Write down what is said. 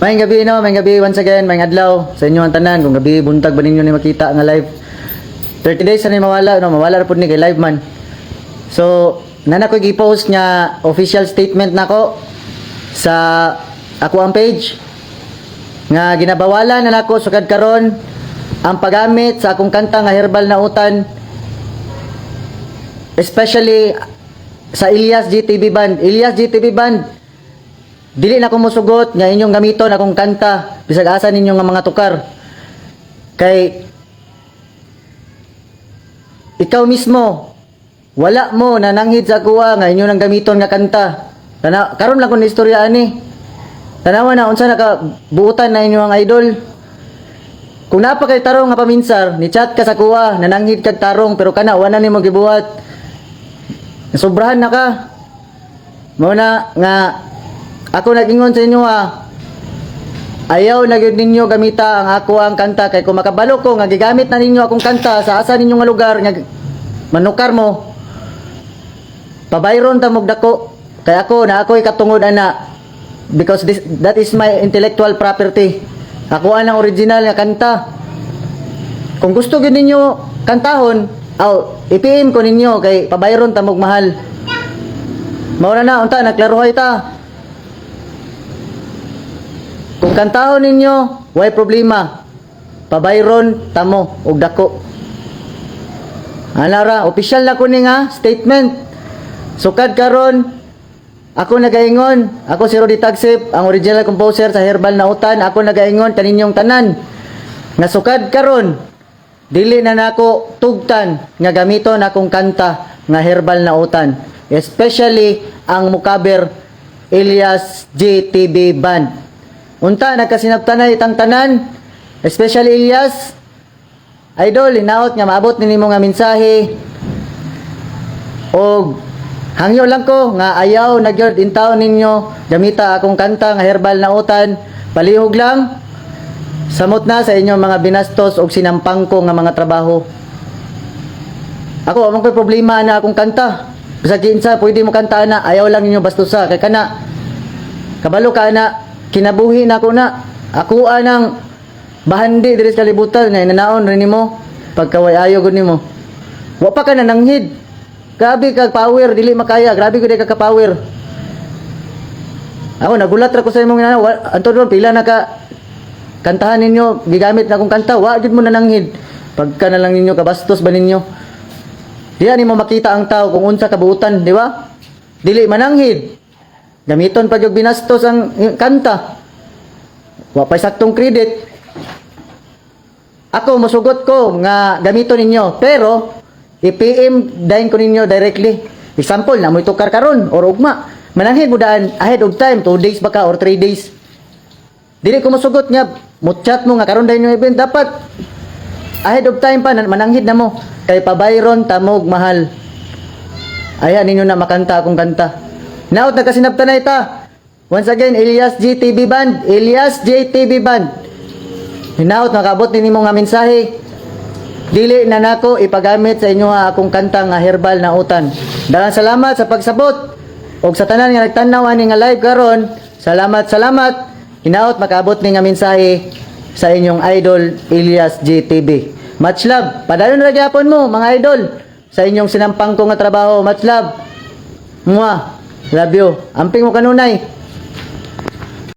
Mayang gabi no, mayang gabi once again, mayang adlaw sa inyo ang tanan kung gabi buntag ba ninyo ni makita nga live. 30 days na ni mawala no, mawala ra pud ni kay live man. So, nana ko gi-post nga official statement nako sa ako ang page nga ginabawalan na nako sukad karon ang paggamit sa akong kanta nga herbal na utan especially sa Ilyas GTV Band. Ilyas GTV Band, dili na ko musugot nga inyong gamiton akong kanta bisag asa ninyo nga mga tukar. Kay ikaw mismo wala mo nananghid sa kuha nga inyo nang gamiton nga kanta. Tana karon lang kun istorya ani. Tanawa na unsa naka buutan na inyo ang idol. Kung napa kay tarong nga paminsar, ni chat ka sa kuha, nananghid kag tarong pero kana wala nimo gibuhat. Sobrahan na ka. Mao na nga ako nagingon sa inyo ha. Ayaw na gyud ninyo gamita ang ako ang kanta kay kung makabalo ko nga gigamit na ninyo akong kanta sa asa ninyo nga lugar nga manukar mo. Pabayron ta mog dako. Kay ako na ako'y katungod ana because this that is my intellectual property. Ako ang original nga kanta. Kung gusto gyud ninyo kantahon, aw ipim ko ninyo kay pabayron ta mog mahal. Mao na na unta nagklaruhay ta. Kung kantahon ninyo, way problema. Pabayron tamo og dako. Anara, official na ko ni nga statement. Sukad karon ako nagaingon, ako si Rudy Tagsip, ang original composer sa Herbal na Utan. Ako nagaingon kaninyong tanan. Nga sukad karon, dili na nako tugtan nga gamiton akong kanta nga Herbal na Utan. Especially ang mukaber Elias GTB Band. Unta nagkasinabtanay itang tanan, especially Elias. Idol, inaot nga maabot ni nimo nga mensahe. Og hangyo lang ko nga ayaw na gyud intaw ninyo gamita akong kanta nga herbal na utan. Palihog lang. Samot na sa inyong mga binastos og sinampang ko nga mga trabaho. Ako, amang ko'y problema na akong kanta. Bisag kinsa, pwede mo kanta na, ayaw lang ninyo bastusa. Kay kana, kabalo ka na, kinabuhi na ako na. Ako anang bahandi diri sa kalibutan nga inanaon rin nimo pagkaway ayo gud nimo. Wa pa ka nananghid. Grabe ka power, dili makaya. Grabe gud ka power. Ako nagulat ra ko sa imong inanaw. Wa- Anto doon pila na ka kantahan ninyo, gigamit na akong kanta, wa gid mo nananghid. Pagka na lang ninyo kabastos ba ninyo? Diya nimo makita ang tao kung unsa kabuutan, di ba? Dili mananghid. Gamiton pa yung binastos ang kanta. Wa pa saktong credit. Ako musugot ko nga gamiton ninyo, pero i-PM dahin ko ninyo directly. Example, na mo tukar karon or ugma. Mananghid mo daan ahead of time, 2 days baka or 3 days. Dili ko masugot nga, mo chat mo nga karon dahin yung event dapat ahead of time pa na- mananghid na mo kay pabayron tamog mahal. Ayan ninyo na makanta akong kanta. Naot na kasinabtanay ta. Once again, Elias GTV Band. Elias JTV Band. Hinaot nakabot ni nimo nga mensahe. Dili na nako ipagamit sa inyo nga akong kanta nga herbal na utan. Daghang salamat sa pagsabot. Og sa tanan nga nagtanaw ani nga live karon, salamat salamat. Hinaot makabot ni nga mensahe sa inyong idol Elias GTV. Much love. Padayon ra gyapon mo mga idol sa inyong sinampang ko nga trabaho. Much love. Mwah. Love you. Amping mo kanunay.